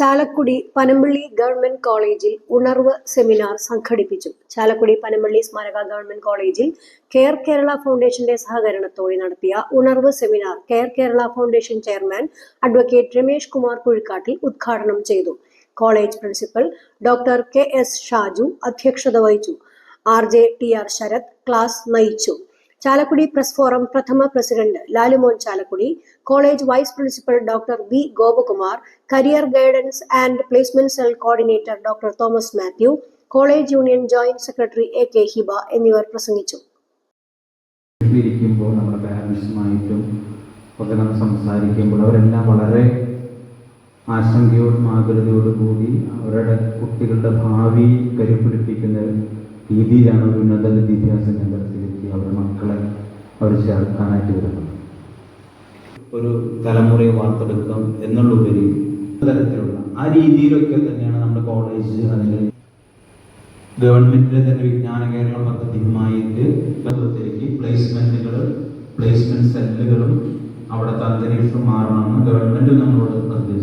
Chalakudy Panampilly government കോളേജിൽ ഉണർവ് seminar സംഘടിപ്പിച്ചു. ചാലക്കുടി പനമ്പള്ളി സ്മാരക ഗവൺമെന്റ് കോളേജിൽ കെയർ കേരള ഫൗണ്ടേഷന്റെ സഹകരണത്തോടെ നടത്തിയ Unarvu seminar care Kerala foundation chairman advocate Ramesh Kumar Kuzhikkattil ഉദ്ഘാടനം ചെയ്തു. College principal doctor K S Shaju അധ്യക്ഷത വഹിച്ചു. R J T R Sharath class നയിച്ചു. ചാലക്കുടി പ്രസ് ഫോറം പ്രഥമ president Lalumon Chalakudy college vice principal doctor V Gopakumar career guidance and placement cell coordinator doctor Thomas Mathew college union joint secretary A K Hiba എന്നിവർ പ്രസംഗിച്ചു. ഇരിക്കുമ്പോൾ നമ്മുടെ സംസാരിക്കുമ്പോൾ അവരെല്ലാം വളരെ ആശങ്കയോടും ആകുലതയോടും കൂടി അവരുടെ കുട്ടികളുടെ ഭാവി കരുപിടിപ്പിക്കുന്ന രീതിയിലാണ് ഒരു ഉന്നത വിദ്യാഭ്യാസ കേന്ദ്രത്തിലേക്ക് അവരുടെ മക്കളെ അവർ ചേർക്കാനായിട്ട് വരുന്നത്. ഒരു തലമുറയെ വാർത്തെടുക്കാം എന്നുള്ളൊരു തരത്തിലുള്ള ആ രീതിയിലൊക്കെ തന്നെയാണ് നമ്മുടെ കോളേജ് അല്ലെങ്കിൽ ഗവൺമെന്റിന്റെ തന്നെ വിജ്ഞാന കേരളം പദ്ധതിയുമായിട്ട് പ്ലേസ്മെന്റുകൾ പ്ലേസ്മെന്റ് സെല്ലുകളും അവിടുത്തെ അന്തരീക്ഷം മാറണമെന്ന് ഗവൺമെന്റ് നമ്മളോട് നിർദ്ദേശിച്ചിട്ടുണ്ട്